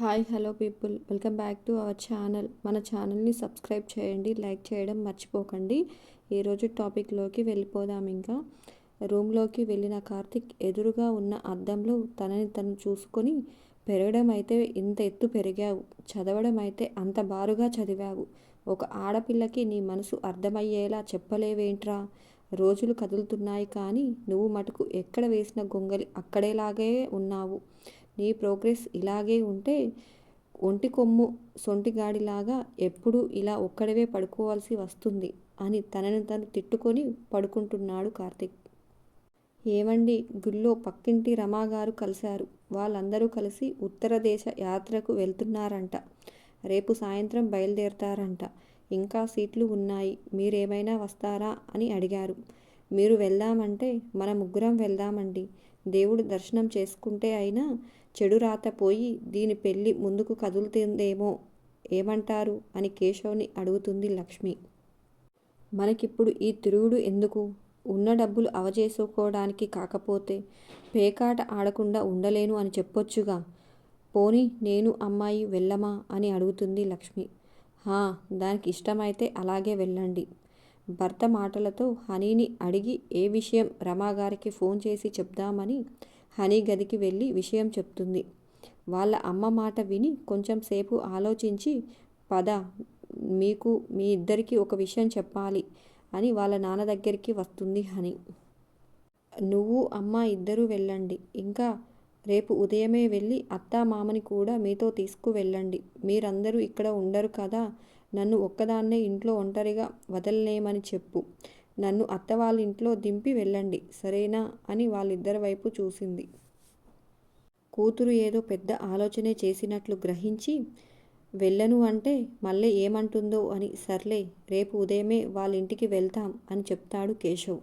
Hi hello people. Welcome back to our channel. మన ఛానల్ని subscribe చేయండి లైక్ చేయడం మర్చిపోకండి. ఈరోజు టాపిక్లోకి వెళ్ళిపోదాం ఇంకా. రూమ్లోకి వెళ్ళిన కార్తిక్ ఎదురుగా ఉన్న అద్దంలో తనని తను చూసుకొని పెరగడం అయితే ఇంత ఎత్తు పెరిగావు. చదవడం అయితే అంత బారుగా చదివావు. ఒక ఆడపిల్లకి నీ మనసు అర్థమయ్యేలా చెప్పలేవేంట్రా? రోజులు కదులుతున్నాయి కానీ నువ్వు మటుకు ఎక్కడ వేసిన గొంగలి అక్కడేలాగే ఉన్నావు. నీ ప్రోగ్రెస్ ఇలాగే ఉంటే ఒంటి కొమ్ము సొంటిగాడిలాగా ఎప్పుడూ ఇలా ఒక్కడవే పడుకోవాల్సి వస్తుంది అని తనను తను తిట్టుకొని పడుకుంటున్నాడు కార్తిక్. ఏమండి? గుళ్ళో పక్కింటి రమాగారు కలిశారు. వాళ్ళందరూ కలిసి ఉత్తర దేశ యాత్రకు వెళ్తున్నారంట. రేపు సాయంత్రం బయలుదేరతారంట. ఇంకా సీట్లు ఉన్నాయి. మీరేమైనా వస్తారా? అని అడిగారు. మీరు వెళ్దామంటే మన ముగ్గురం వెళ్దామండి. దేవుడు దర్శనం చేసుకుంటే అయినా చెడు రాత పోయి దీని పెళ్ళి ముందుకు కదులుతుందేమో ఏమంటారు? అని కేశవ్ని అడుగుతుంది లక్ష్మి. మనకిప్పుడు ఈ తిరుగుడు ఎందుకు? ఉన్న డబ్బులు అవజేసుకోవడానికి కాకపోతే పేకాట ఆడకుండా ఉండలేను అని చెప్పొచ్చుగా. పోనీ నేను అమ్మాయి వెళ్ళమా? అని అడుగుతుంది లక్ష్మి. హా దానికి ఇష్టమైతే అలాగే వెళ్ళండి. భర్త మాటలతో హనీని అడిగి ఏ విషయం రమాగారికి ఫోన్ చేసి చెప్దామని హనీ గదికి వెళ్ళి విషయం చెప్తుంది. వాళ్ళ అమ్మ మాట విని కొంచెం సేపు ఆలోచించి పద మీకు మీ ఇద్దరికి ఒక విషయం చెప్పాలి అని వాళ్ళ నాన్న దగ్గరికి వస్తుంది హనీ. నువ్వు అమ్మ ఇద్దరూ వెళ్ళండి. ఇంకా రేపు ఉదయమే వెళ్ళి అత్త మామని కూడా మీతో తీసుకువెళ్ళండి. మీరందరూ ఇక్కడ ఉండరు కదా. నన్ను ఒక్కదాన్నే ఇంట్లో ఒంటరిగా వదలలేమని చెప్పు. నన్ను అత్త వాళ్ళ ఇంట్లో దింపి వెళ్ళండి సరేనా? అని వాళ్ళిద్దరి వైపు చూసింది. కూతురు ఏదో పెద్ద ఆలోచనే చేసినట్లు గ్రహించి వెళ్ళను అంటే మళ్ళీ ఏమంటుందో అని సర్లే రేపు ఉదయమే వాళ్ళ ఇంటికి వెళ్తాం అని చెప్తాడు కేశవ్.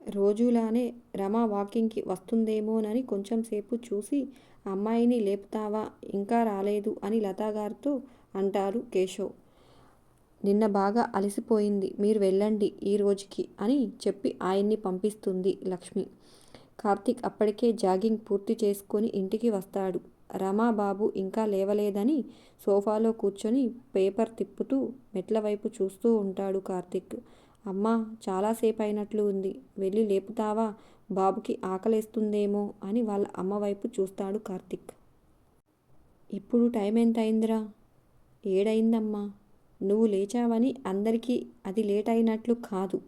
రోజులానే రమ వాకింగ్కి వస్తుందేమోనని కొంచెం సేపు చూసి అమ్మాయిని లేపుతావా? ఇంకా రాలేదు అని లతాగారితో అంటారు కేశవ్. నిన్న బాగా అలసిపోయింది మీరు వెళ్ళండి ఈ రోజుకి అని చెప్పి ఆయన్ని పంపిస్తుంది లక్ష్మి. కార్తిక్ అప్పటికే జాగింగ్ పూర్తి చేసుకొని ఇంటికి వస్తాడు. రమాబాబు ఇంకా లేవలేదని సోఫాలో కూర్చొని పేపర్ తిప్పుతూ మెట్ల వైపు చూస్తూ ఉంటాడు కార్తిక్. అమ్మా చాలాసేపు అయినట్లు ఉంది. వెళ్ళి లేపుతావా? బాబుకి ఆకలేస్తుందేమో అని వాళ్ళ అమ్మ వైపు చూస్తాడు కార్తిక్. ఇప్పుడు టైం ఎంత అయిందిరా ఏడైందమ్మా నువ్వు లేచావని అందరికీ అది లేట్ అయినట్లు కాదు.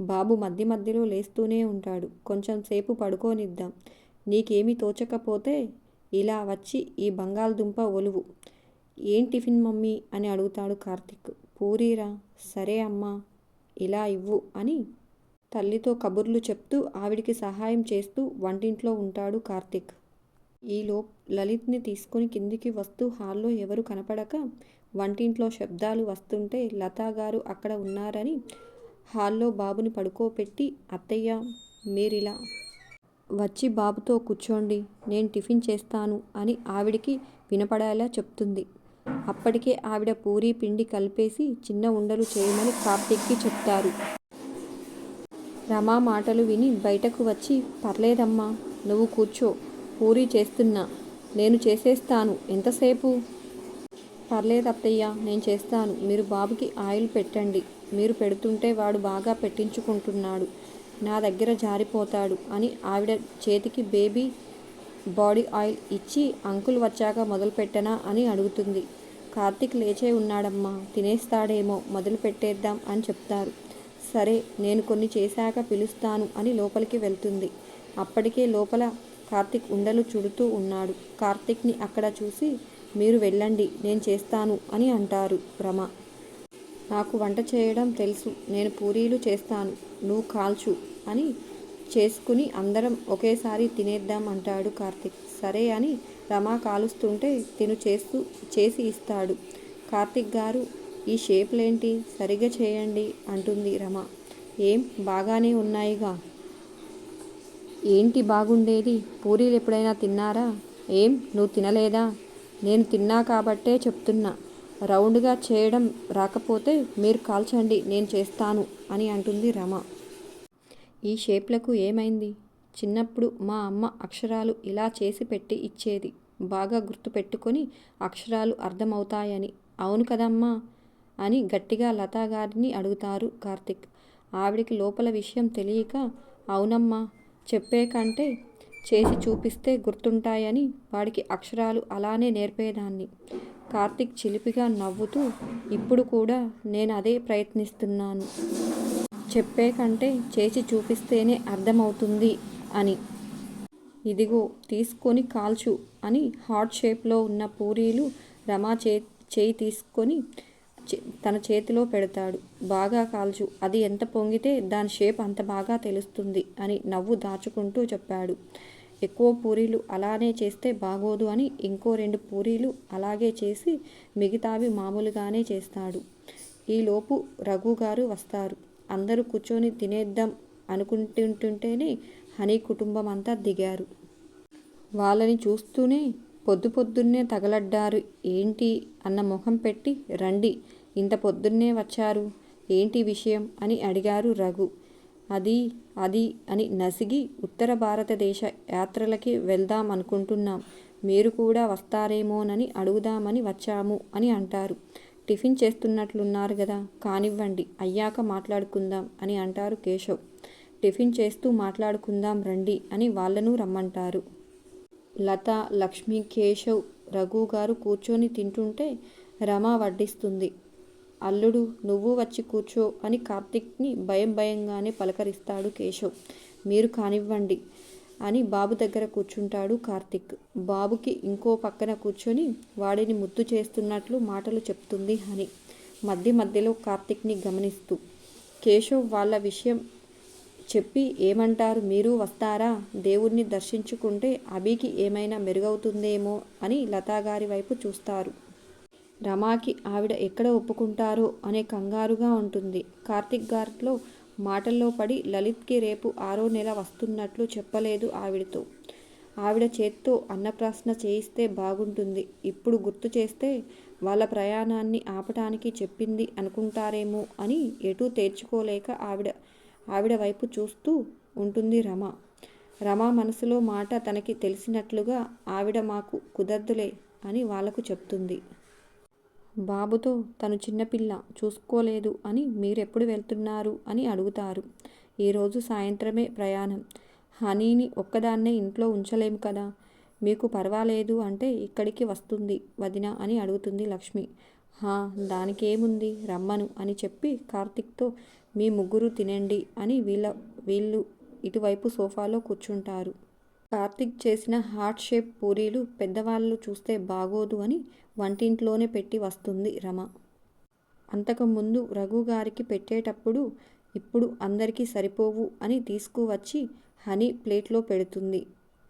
బాబు మధ్య మధ్యలో లేస్తూనే ఉంటాడు. కొంచెం సేపు పడుకోనిద్దాం. నీకేమీ తోచకపోతే ఇలా వచ్చి ఈ బంగాళదుంప ఒలువు. ఏం టిఫిన్ మమ్మీ? అని అడుగుతాడు కార్తిక్. పూరీరా? సరే అమ్మా ఇలా ఇవ్వు అని తల్లితో కబుర్లు చెప్తూ ఆవిడికి సహాయం చేస్తూ వంటింట్లో ఉంటాడు కార్తిక్. ఈలో లలిత్ని తీసుకుని కిందికి వస్తూ హాల్లో ఎవరు కనపడక వంటింట్లో శబ్దాలు వస్తుంటే లతా గారు అక్కడ ఉన్నారని హాల్లో బాబుని పడుకోపెట్టి అత్తయ్య మీరిలా. వచ్చి బాబుతో కూర్చోండి నేను టిఫిన్ చేస్తాను అని ఆవిడికి వినపడేలా చెప్తుంది. అప్పటికే ఆవిడ పూరి పిండి కలిపేసి చిన్న ఉండలు చేయమని కార్తీక్కి చెప్తారు. రమా మాటలు విని బయటకు వచ్చి పర్లేదమ్మా నువ్వు కూర్చో. పూరీ చేస్తున్నా. నేను చేసేస్తాను. ఎంతసేపు పర్లేదు అత్తయ్య నేను చేస్తాను. మీరు బాబుకి ఆయిల్ పెట్టండి. మీరు పెడుతుంటే వాడు బాగా పెట్టించుకుంటున్నాడు. నా దగ్గర జారిపోతాడు అని ఆవిడ చేతికి బేబీ బాడీ ఆయిల్ ఇచ్చి అంకుల్ వచ్చాక మొదలు పెట్టనా అని అడుగుతుంది. కార్తిక్ లేచే ఉన్నాడమ్మా. తినేస్తాడేమో. మొదలు పెట్టేద్దాం అని చెప్తారు. సరే నేను కొన్ని చేశాక పిలుస్తాను అని లోపలికి వెళ్తుంది. అప్పటికే లోపల కార్తిక్ ఉండలు చుడుతూ ఉన్నాడు. కార్తిక్ని అక్కడ చూసి మీరు వెళ్ళండి నేను చేస్తాను అని అంటారు రమ. నాకు వంట చేయడం తెలుసు నేను పూరీలు చేస్తాను నువ్వు కాల్చు అని చేసుకుని అందరం ఒకేసారి తినేద్దాం అంటాడు కార్తిక్. సరే అని రమ కాలుస్తుంటే తిను చేస్తూ చేసి ఇస్తాడు. కార్తిక్ గారు ఈ షేప్లేంటి? సరిగ్గా చేయండి అంటుంది రమ. ఏం? బాగానే ఉన్నాయిగా. ఏంటి బాగుండేది? పూరీలు ఎప్పుడైనా తిన్నారా? ఏం? నువ్వు తినలేదా? నేను తిన్నా కాబట్టే చెప్తున్నా. రౌండ్గా చేయడం రాకపోతే మీరు కాల్చండి నేను చేస్తాను అని అంటుంది రమ. ఈ షేప్లకు ఏమైంది? చిన్నప్పుడు మా అమ్మ అక్షరాలు ఇలా చేసి పెట్టి ఇచ్చేది. బాగా గుర్తుపెట్టుకొని అక్షరాలు అర్థమవుతాయని. అవును కదమ్మా? అని గట్టిగా లతా గారిని అడుగుతారు కార్తిక్. ఆవిడికి లోపల విషయం తెలియక అవునమ్మా చెప్పే కంటే చేసి చూపిస్తే గుర్తుంటాయని వాడికి అక్షరాలు అలానే నేర్పేదాన్ని. కార్తిక్ చిలిపిగా నవ్వుతూ ఇప్పుడు కూడా నేను అదే ప్రయత్నిస్తున్నాను. చెప్పే కంటే చేసి చూపిస్తేనే అర్థమవుతుంది అని. ఇదిగో తీసుకొని కాల్చు అని హార్ట్ షేప్లో ఉన్న పూరీలు రమా చే చేయి తీసుకొని తన చేతిలో పెడతాడు. బాగా కాల్చు. అది ఎంత పొంగితే దాని షేప్ అంత బాగా తెలుస్తుంది అని నవ్వు దాచుకుంటూ చెప్పాడు. ఎక్కువ పూరీలు అలానే చేస్తే బాగోదు అని ఇంకో రెండు పూరీలు అలాగే చేసి మిగతావి మామూలుగానే చేస్తాడు. ఈలోపు రఘు గారు వస్తారు. అందరూ కూర్చొని తినేద్దాం అనుకుంటుంటేనే హనీ కుటుంబం అంతా దిగారు. వాళ్ళని చూస్తూనే పొద్దు పొద్దున్నే తగలడ్డారు. ఏంటి? అన్న ముఖం పెట్టి రండి. ఇంత పొద్దున్నే వచ్చారు? ఏంటి విషయం? అని అడిగారు రఘు. అది అది అని నసిగి ఉత్తర భారతదేశ యాత్రలకి వెళ్దాం అనుకుంటున్నాం మీరు కూడా వస్తారేమోనని అడుగుదామని వచ్చాము అని అంటారు. టిఫిన్ చేస్తున్నట్లున్నారు కదా కానివ్వండి అయ్యాక మాట్లాడుకుందాం అని అంటారు కేశవ్. టిఫిన్ చేస్తూ మాట్లాడుకుందాం రండి అని వాళ్ళను రమ్మంటారు. లత లక్ష్మి కేశవ్ రఘు గారు కూర్చొని తింటుంటే రమ వడ్డిస్తుంది. అల్లుడు నువ్వు వచ్చి కూర్చో అని కార్తిక్ని భయం భయంగానే పలకరిస్తాడు కేశవ్. మీరు కానివ్వండి అని బాబు దగ్గర కూర్చుంటాడు కార్తిక్. బాబుకి ఇంకో పక్కన కూర్చొని వాడిని ముద్దు చేస్తున్నట్లు మాటలు చెప్తుంది హని. మధ్య మధ్యలో కార్తిక్ని గమనిస్తూ. కేశవ్ వాళ్ళ విషయం చెప్పి ఏమంటారు? మీరు వస్తారా? దేవుణ్ణి దర్శించుకుంటే అభికి ఏమైనా మెరుగవుతుందేమో అని లతాగారి వైపు చూస్తారు. రమాకి ఆవిడ ఎక్కడ ఒప్పుకుంటారో అనే కంగారుగా ఉంటుంది. కార్తిక్ గారిలో మాటల్లో పడి లలిత్కి రేపు ఆరో నెల వస్తున్నట్లు చెప్పలేదు ఆవిడతో. ఆవిడ చేత్తో అన్నప్రాసన చేయిస్తే బాగుంటుంది. ఇప్పుడు గుర్తు చేస్తే వాళ్ళ ప్రయాణాన్ని ఆపటానికి చెప్పింది అనుకుంటారేమో అని ఎటూ తేర్చుకోలేక ఆవిడ ఆవిడ వైపు చూస్తూ ఉంటుంది రమ. రమ మనసులో మాట తనకి తెలిసినట్లుగా ఆవిడ మాకు కుదరదులే అని వాళ్ళకు చెప్తుంది. బాబుతో తను చిన్నపిల్ల చూసుకోలేదు అని మీరెప్పుడు వెళ్తున్నారు అని అడుగుతారు. ఈరోజు సాయంత్రమే ప్రయాణం. హనీని ఒక్కదాన్నే ఇంట్లో ఉంచలేము కదా. మీకు పర్వాలేదు అంటే ఇక్కడికి వస్తుంది వదిన అని అడుగుతుంది లక్ష్మి. హా దానికేముంది రమ్మను అని చెప్పి కార్తిక్తో మీ ముగ్గురు తినండి అని వీళ్ళ వీళ్ళు ఇటువైపు సోఫాలో కూర్చుంటారు. కార్తిక్ చేసిన హార్ట్ షేప్ పూరీలు పెద్దవాళ్ళు చూస్తే బాగోదు అని వంటింట్లోనే పెట్టి వస్తుంది రమ. అంతకుముందు రఘు గారికి పెట్టేటప్పుడు ఇప్పుడు అందరికీ సరిపోవు అని తీసుకువచ్చి హనీ ప్లేట్లో పెడుతుంది.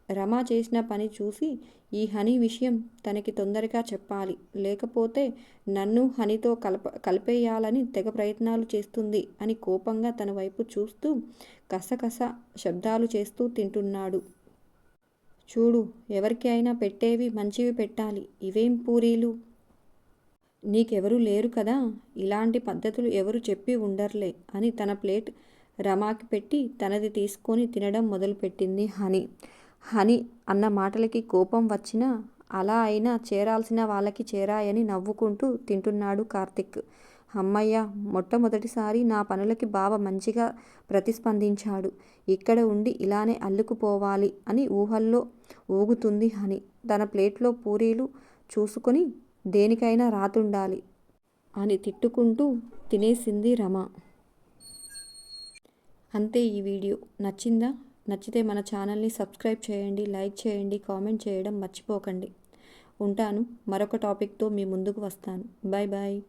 రమ చేసిన పని చూసి ఈ హనీ విషయం తనకి తొందరగా చెప్పాలి. లేకపోతే నన్ను హనీతో కలప కలిపేయాలని తెగ ప్రయత్నాలు చేస్తుంది అని కోపంగా తన వైపు చూస్తూ కసకస శబ్దాలు చేస్తూ తింటున్నాడు. చూడు ఎవరికి అయినా పెట్టేవి మంచివి పెట్టాలి. ఇవేం పూరీలు? నీకెవరూ లేరు కదా? ఇలాంటి పద్ధతులు ఎవరు చెప్పి ఉండర్లే అని తన ప్లేట్ రమాకి పెట్టి తనది తీసుకొని తినడం మొదలుపెట్టింది హని. హని అన్న మాటలకి కోపం వచ్చినా అలా అయినా చేరాల్సిన వాళ్ళకి చేరాయని నవ్వుకుంటూ తింటున్నాడు కార్తిక్. అమ్మయ్య మొట్టమొదటిసారి నా పనులకి బావ మంచిగా ప్రతిస్పందించాడు. ఇక్కడ ఉండి ఇలానే అల్లుకుపోవాలి అని ఊహల్లో ఊగుతుంది అని తన ప్లేట్లో పూరీలు చూసుకొని దేనికైనా రాతుండాలి అని తిట్టుకుంటూ తినేసింది రమ. అంతే ఈ వీడియో. నచ్చిందా? నచ్చితే మన ఛానల్ని సబ్స్క్రైబ్ చేయండి లైక్ చేయండి కామెంట్ చేయడం మర్చిపోకండి. ఉంటాను. మరొక టాపిక్తో మీ ముందుకు వస్తాను. Bye bye